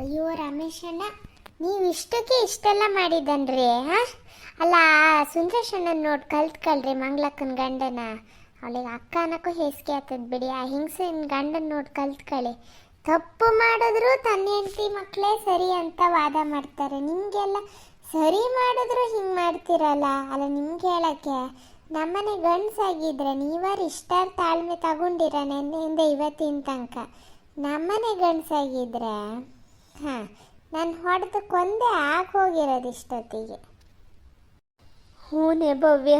ಅಯ್ಯೋ ರಮೇಶಣ್ಣ, ನೀವು ಇಷ್ಟಕ್ಕೆ ಇಷ್ಟೆಲ್ಲ ಮಾಡಿದನ್ರಿ ಹಾ? ಅಲ್ಲ ಸುಂದರೇಶಣ್ಣನ ನೋಡಿ ಕಲ್ತ್ಕಳ್ರಿ ಮಂಗ್ಲಕ್ಕನ ಗಂಡನ. ಅವಳಿಗೆ ಅಕ್ಕ ಅನ್ನಕ್ಕೂ ಹೇಸಿಗೆ ಆಗ್ತದ ಬಿಡಿ, ಆ ಹಿಂಗ್ಸಿನ ಗಂಡನ ನೋಡಿ ಕಲ್ತ್ಕೊಳ್ಳಿ ತಪ್ಪು ಮಾಡಿದ್ರು ತನ್ನ ಹೆಂಡತಿ ಮಕ್ಕಳೇ ಸರಿ ಅಂತ ವಾದ ಮಾಡ್ತಾರೆ. ನಿಮಗೆಲ್ಲ ಸರಿ ಮಾಡಿದ್ರು ಹಿಂಗೆ ಮಾಡ್ತೀರಲ್ಲ? ಅಲ್ಲ, ನಿಮ್ಗೆ ಹೇಳಕ್ಕೆ? ನಮ್ಮನೆ ಗಂಡಸಾಗಿದ್ರೆ ನೀವಾರು ಇಷ್ಟಾರು ತಾಳ್ಮೆ ತಗೊಂಡಿರ ನೆನ್ನೆಯಿಂದ ಇವತ್ತಿನ ತನಕ. ನಮ್ಮನೆ ಗಂಡ್ಸಾಗಿದ್ರೆ. ಹಾಂ, ನಾನು ಹೊಡೆದು ಕೊಂದೆ ಆಗೋಗಿರೋದು ಇಷ್ಟೊತ್ತಿಗೆ. ಹೂನೆ ಭವ್ಯ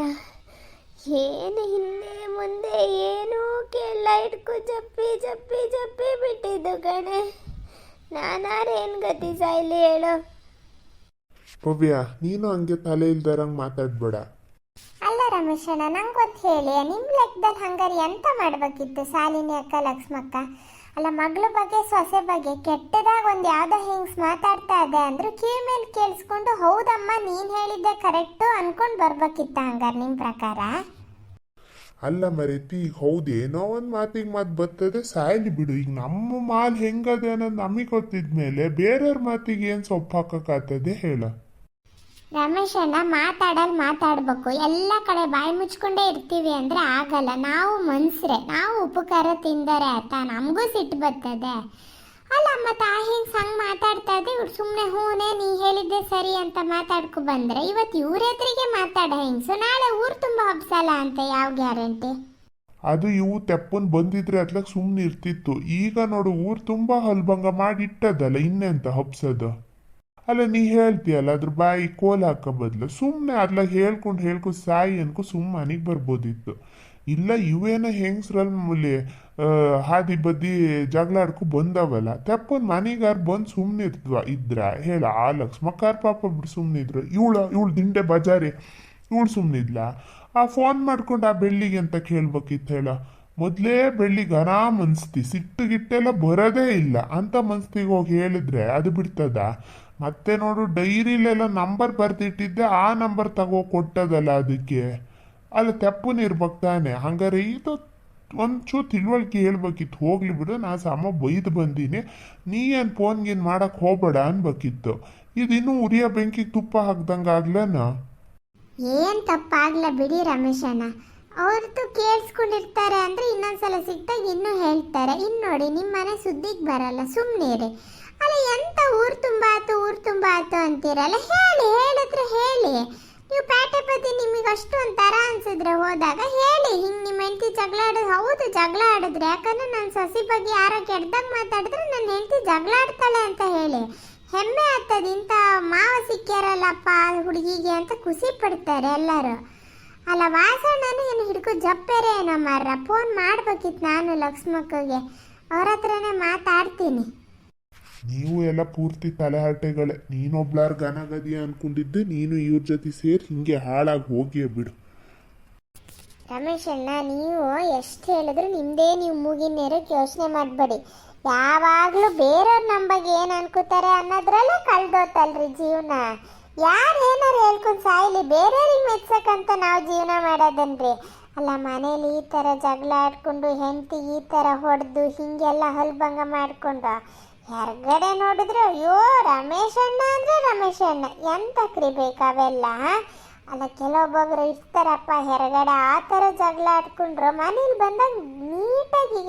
ಏನು ಹಿಂದೆ ಮುಂದೆ ಏನೂ ಕೇಳ ಇಟ್ಕು ಜಪ್ಪಿ ಜಪ್ಪಿ ಜಪ್ಪಿ ಬಿಟ್ಟಿದ್ದು ಕಣೆ. ನಾನಾರೇನು ಗತಿ ಸಾಯ್ಲಿ ಹೇಳು. ಭವ್ಯ, ನೀನು ಹಂಗೆ ತಲೆ ಇಲ್ದಾರಂಗೆ ಮಾತಾಡ್ಬೇಡ. ಅಲ್ಲ ನಂಗೆ ಗೊತ್ತು ಹೇಳಿ. ನಿಮ್ಮ ಲೆಕ್ಕದಲ್ಲಿ ಹಂಗಾರೆ ಎಂತ ಮಾಡ್ಬೇಕಿತ್ತು ಸಾಲಿನಿ ಅಕ್ಕ, ಲಕ್ಷ್ಮಕ್ಕ? ಅಲ್ಲ, ಮಗಳ ಬಗ್ಗೆ, ಸೊಸೆ ಬಗ್ಗೆ ಕೆಟ್ಟದಾಗ ಒಂದು ಯಾವುದೋ ಹಿಂಗ್ಸ್ ಮಾತಾಡ್ತಾ ಇದೆ ಅಂದ್ರು ಕಿವಿ ಮೇಲೆ ಕೇಳಿಸ್ಕೊಂಡು, ಹೌದಮ್ಮ, ನೀನು ಹೇಳಿದ್ದೆ ಕರೆಕ್ಟು ಅನ್ಕೊಂಡು ಬರ್ಬೇಕಿತ್ತ ಹಂಗಾರೆ ನಿಮ್ಮ ಪ್ರಕಾರ? ಅಲ್ಲ ಮರೀತಿ ಹೌದು ಏನೋ ಒಂದು ಮಾತಿಗೆ ಮಾತು ಬರ್ತದೆ. ಸಾಯಲಿ ಬಿಡು, ಈಗ ನಮ್ಮ ಮಾಲ್ ಹೆಂಗದೆ ಅನ್ನೋದು ನಮಗೆ ಗೊತ್ತಿದ್ಮೇಲೆ ಬೇರೆಯವ್ರ ಮಾತಿಗೆ ಏನು ಸೊಪ್ಪು ಹಾಕಕ್ಕಾಗ್ತದೆ ಹೇಳ. ರಮೇಶಣ್ಣ ಮಾತಾಡಲ್ ಮಾತಾಡ್ಬೇಕು. ಎಲ್ಲ ಕಡೆ ಬಾಯಿ ಮುಚ್ಕೊಂಡೇ ಇರ್ತೀವಿ ಅಂದ್ರೆ ಆಗಲ್ಲ. ನಾವು ಮನ್ಸ್ರೆ, ನಾವು ಉಪಕಾರ ತಿಂದರೆ ಅತ ನಮಗೂ ಸಿಟ್ಟು ಬರ್ತದೆ. ಅಲ್ಲ ಮತ್ತೆ ಆ ಹಿಂಗ್ ಸಂಗ್ ಮಾತಾಡ್ತಾ ಇದ್ದೆ ಇವ್ರು ಸುಮ್ಮನೆ ಹೂನೆ ನೀ ಹೇಳಿದ್ದೆ ಸರಿ ಅಂತ ಮಾತಾಡ್ಕೊ ಬಂದ್ರೆ ಇವತ್ತು ಇವ್ರ ಎದುರಿಗೆ ಮಾತಾಡ ಸೊ, ನಾಳೆ ಊರು ತುಂಬ ಹಬ್ಸಲ್ಲ ಅಂತ ಯಾವ ಗ್ಯಾರಂಟಿ? ಅದು ಇವು ತೆಪ್ಪನ್ ಬಂದಿದ್ರೆ ಅತ್ಲಾಗ ಸುಮ್ಮನೆ ಇರ್ತಿತ್ತು. ಈಗ ನೋಡು, ಊರು ತುಂಬಾ ಹಲ್ಬಂಗ ಮಾಡಿ ಇಟ್ಟದಲ್ಲ ಇನ್ನೆಂತ ಹಬ್ಸೋದು? ಅಲ್ಲ ನೀ ಹೇಳ್ತೀಯಲ್ಲ ಅದ್ರ ಬಾಯಿ ಕೋಲ್ ಹಾಕೋ ಬದಲು. ಸುಮ್ಮನೆ ಅದ್ಲಾಗ ಹೇಳ್ಕೊಂಡು ಹೇಳ್ಕೊಂಡು ಸಾಯಿ ಅನ್ಕೊ ಸುಮ್ಮ ಮನೆಗೆ ಬರ್ಬೋದಿತ್ತು. ಇಲ್ಲ ಇವೇನೋ ಮೂಲೆ ಹಾದಿ ಬದ್ದಿ ಜಗಳ ಆಡ್ಕೊ ಬಂದವಲ್ಲ. ತೆಪ್ಪನ್ ಮನೆಗಾರ್ ಬಂದು ಸುಮ್ಮನೆ ಇದ್ರ. ಹೇಳ, ಆ ಲಕ್ಷ್ಮಕ್ಕಾರ್ ಪಾಪ ಬಿಡು ಸುಮ್ಮನೆ ಇದ್ರು. ಇವಳು ಇವಳು ದಿಂಡೆ ಬಜಾರಿ. ಇವಳು ಸುಮ್ಮನಿದ್ಲ ಆ ಫೋನ್ ಮಾಡ್ಕೊಂಡು ಆ ಬೆಳ್ಳಿಗೆ ಅಂತ ಕೇಳ್ಬೇಕಿತ್ತು ಹೇಳ. ಮೊದಲೇ ಬೆಳ್ಳಿಗೆ ಆರಾಮ್ ಅನ್ಸ್ತಿ. ಸಿಟ್ಟು ಗಿಟ್ಟೆಲ್ಲ ಬರೋದೇ ಇಲ್ಲ. ಅಂತ ಮನಸ್ತಿಗೆ ಹೋಗಿ ಹೇಳಿದ್ರೆ ಅದು ಬಿಡ್ತದ? ಮತ್ತೆ ನೋಡು, ಡೈರಿಲೆಲ್ಲ ನಂಬರ್ ಬರ್ದಿಟ್ಟಿದ್ದೆ, ಆ ನಂಬರ್ ತಗೋ ಕೊಟ್ಟದಲ್ಲ ಅದಕ್ಕೆ. ಅಲ್ಲ, ತಪ್ಪು ಇರ್ಬೇಕು ತಾನೆ. ಹಂಗಾರೆ ಇದು ಒಂಚೂರು ತಿಳುವಳಿಕೆ ಹೇಳ್ಬೇಕಿತ್ತು. ಹೋಗ್ಲಿ ಬಿಡು, ನಾ ಸಮ ಬೈದು ಬಂದೀನಿ. ನೀ ಏನು ಫೋನ್ ಗೀನ್ ಮಾಡಕ್ ಹೋಗ್ಬೇಡ ಅನ್ಬೇಕಿತ್ತು. ಇದಿನ್ನೂ ಉರಿಯ ಬೆಂಕಿಗೆ ತುಪ್ಪ ಹಾಕ್ದಂಗೆ ಆಗ್ಲೇನ? ಏನ್ ತಪ್ಪಾಗ್ಲ ಬಿಡಿ ರಮೇಶಣ್ಣ. ಅವ್ರದ್ದು ಕೇಳಿಸ್ಕೊಂಡಿರ್ತಾರೆ ಅಂದ್ರೆ ಇನ್ನೊಂದ್ಸಲ ಸಿಕ್ಕಾಗ ಇನ್ನೂ ಹೇಳ್ತಾರೆ. ಇನ್ನು ನೋಡಿ ನಿಮ್ಮ ಮನೆ ಸುದ್ದಿಗೆ ಬರಲ್ಲ. ಸುಮ್ಮನೆ ಅಲ್ಲ ಎಂತ ಊರು ತುಂಬಾ ಆಯ್ತು ಊರು ತುಂಬ ಆಯ್ತು ಅಂತೀರಲ್ಲ? ಹೇಳಿ, ಹೇಳಿದ್ರೆ ಹೇಳಿ. ನೀವು ಪೇಟೆ ಬದಿ ನಿಮಗೆ ಅಷ್ಟು ಒಂಥರ ಅನ್ಸಿದ್ರೆ ಹೋದಾಗ ಹೇಳಿ. ಹಿಂಗೆ ನಿಮ್ಮ ಹೆಂಡತಿ ಜಗಳ ಆಡೋದು, ಹೌದು, ಜಗಳ ಆಡಿದ್ರೆ. ಯಾಕಂದ್ರೆ ನನ್ನ ಸಸಿ ಬಗ್ಗೆ ಯಾರೋ ಕೆಡ್ದಾಗ ಮಾತಾಡಿದ್ರೆ ನನ್ನ ಹೆಂಡತಿ ಜಗಳ ಆಡ್ತಾಳೆ ಅಂತ ಹೇಳಿ. ಹೆಮ್ಮೆ ಆಗ್ತದೆ, ಇಂಥ ಮಾವ ಸಿಕ್ಕ್ಯಾರಲ್ಲಪ್ಪ, ಹುಡುಗಿಗೆ ಅಂತ ಖುಷಿ ಪಡ್ತಾರೆ ಎಲ್ಲರೂ. ಅಲ್ಲ, ವಾಸಣ್ಣನ ಏನು ಹಿಡ್ಕೊ ಜಪ್ಪೇರೆ ಏನೋ ಮಾರ್ರ ಫೋನ್ ಮಾಡ್ಬೇಕಿತ್ತು ನಾನು ಲಕ್ಷ್ಮಕ್ಕಗೆ. ಅವ್ರ ಹತ್ರನೇ ಮಾತಾಡ್ತೀನಿ. ನೀವು ಎಲ್ಲ ಪೂರ್ತಿ ತಲೆಹರಟೆಗಳೇ. ನೀನೊಬ್ಲಾರ್ ಗನಗದಿ ಅನ್ಕೊಂಡಿದ್ದೆ, ನೀನು ಇವ್ರ ಜೊತೆ ಸೇರಿ ಹಿಂಗೆ ಹಾಳಾಗಿ ಹೋಗಿಯೇ ಬಿಡು. ರಮೇಶ್ ಅಣ್ಣ ನೀವು ಎಷ್ಟು ಹೇಳಿದ್ರು ನಿಮ್ಮದೇ ನೀವು ಮೂಗಿನೇರಕ್ಕೆ ಯೋಚನೆ ಮಾಡಬೇಡಿ. ಯಾವಾಗಲೂ ಬೇರೆಯವ್ರ ನಮ್ಮ ಬಗ್ಗೆ ಏನು ಅನ್ಕೋತಾರೆ ಅನ್ನೋದ್ರಲ್ಲೇ ಕಳ್ದೋತಲ್ರಿ ಜೀವನ. ಯಾರು ಏನಾರು ಹೇಳ್ಕೊಂಡು ಸಾಯ್ಲಿ, ಬೇರೆಯವ್ರಿಗೆ ಮೆಚ್ಚಕ್ಕಂತ ನಾವು ಜೀವನ ಮಾಡೋದನ್ರಿ? ಅಲ್ಲ, ಮನೇಲಿ ಈ ಥರ ಜಗಳ ಆಡ್ಕೊಂಡು, ಹೆಂಡತಿ ಈ ಥರ ಹೊಡೆದು, ಹೀಗೆಲ್ಲ ಹಲ್ಭಂಗ ಮಾಡಿಕೊಂಡು. ಹೊರ್ಗಡೆ ನೋಡಿದ್ರೆ, ಅಯ್ಯೋ, ರಮೇಶ್ ಅಣ್ಣ ಅಂದರೆ ರಮೇಶ್ ಅಣ್ಣ. ಎಂತಕ್ರಿ ಬೇಕಾವೆಲ್ಲ ಅಲ್ಲ, ಕೆಲವೊಬ್ಬೊಬ್ರು ಇರ್ತಾರಪ್ಪ, ಹೊರಗಡೆ ಆ ಥರ ಜಗಳ ಆಡ್ಕೊಂಡ್ರು, ಮನೇಲಿ ಬಂದಾಗ ನೀಟಾಗಿ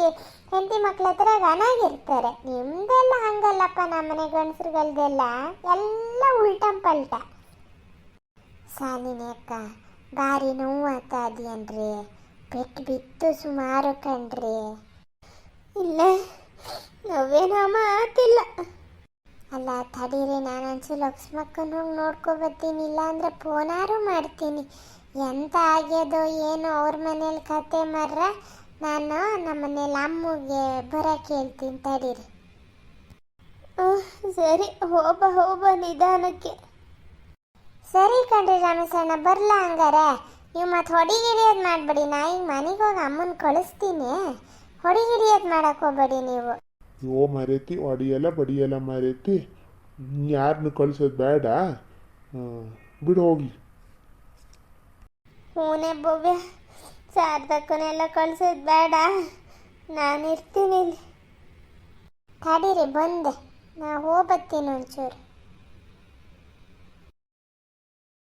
ಹೆಂಡತಿ ಮಕ್ಳ ಹತ್ರ ಗನಾಗಿರ್ತಾರೆ ನಿಮ್ದೆಲ್ಲ ಹಂಗಲ್ಲಪ್ಪ ನಮ್ಮನೆ ಗಂಡಸ್ರುಗಳ್ದೆಲ್ಲ. ಎಲ್ಲ ಉಲ್ಟಂ ಪಲ್ಟ. ಸಾಲಿನಿ ಅಕ್ಕ, ಭಾರಿ ನೋವು ಅದಿಯನ್ರಿ ಪೆಟ್ಟು ಬಿತ್ತು ಸುಮಾರು ಕಣ್ರಿ. ಇಲ್ಲ. ನೋವೇನೋ ಮಾತಿಲ್ಲ. ಅಲ್ಲ, ತಡೀರಿ ನಾನು ಒಂಚೂರು ಲಕ್ಷ್ಮಕ್ಕನ ಹೋಗಿ ನೋಡ್ಕೊ ಬರ್ತೀನಿ ಇಲ್ಲಾಂದ್ರೆ ಫೋನಾರು ಮಾಡ್ತೀನಿ. ಎಂತ ಆಗ್ಯದೋ ಏನೋ ಅವ್ರ ಮನೇಲಿ ಕತೆ ಮರ್ರ, ನಾನು ನಮ್ಮ ಮನೇಲಿ ಅಮ್ಮಗೆ ಬರಕ್ಕೆ ಹೇಳ್ತೀನಿ ತಡೀರಿ. ಸರಿ, ಹೋಬ ಹೋಬ ನಿಧಾನಕ್ಕೆ. ಸರಿ ಕಣ್ರಿ ರಾಮಸಣ್ಣ ಬರ್ಲ ಹಂಗಾರೆ. ನೀವು ಮತ್ತೆ ಹೊಡಿಗಿಡಿಯೋದು ಮಾಡಬೇಡಿ, ನಾ ಈಗ ಮನೆಗೆ ಹೋಗಿ ಅಮ್ಮನ ಕಳಿಸ್ತೀನಿ. ಹೊಡಿಗಿಡಿಯೋದು ಮಾಡಕ್ ಹೋಗ್ಬೇಡಿ ನೀವು. ಓ ಮರೇತಿ ಒಡಿಯಲ್ಲ ಬಡಿಯಲ್ಲ ಮರೇತಿ. ಯಾರನ್ನು ಕಳ್ಸೋದು ಬೇಡ. ಬಿಡು ಹೋಗ್ಲಿ. ಹೂನೆ ಬೊಬ್ಬೆ ಶಾರದಕ್ಕನೆಲ್ಲ ಕಳ್ಸೋದು ಬೇಡ. ನಾನು ಇರ್ತೀನಿ ಇಲ್ಲಿ. ತಡೀರಿ ಬಂದೆ. ನಾ ಹೋಗ್ಬತ್ತೀನಿ ಒಂಚೂರು.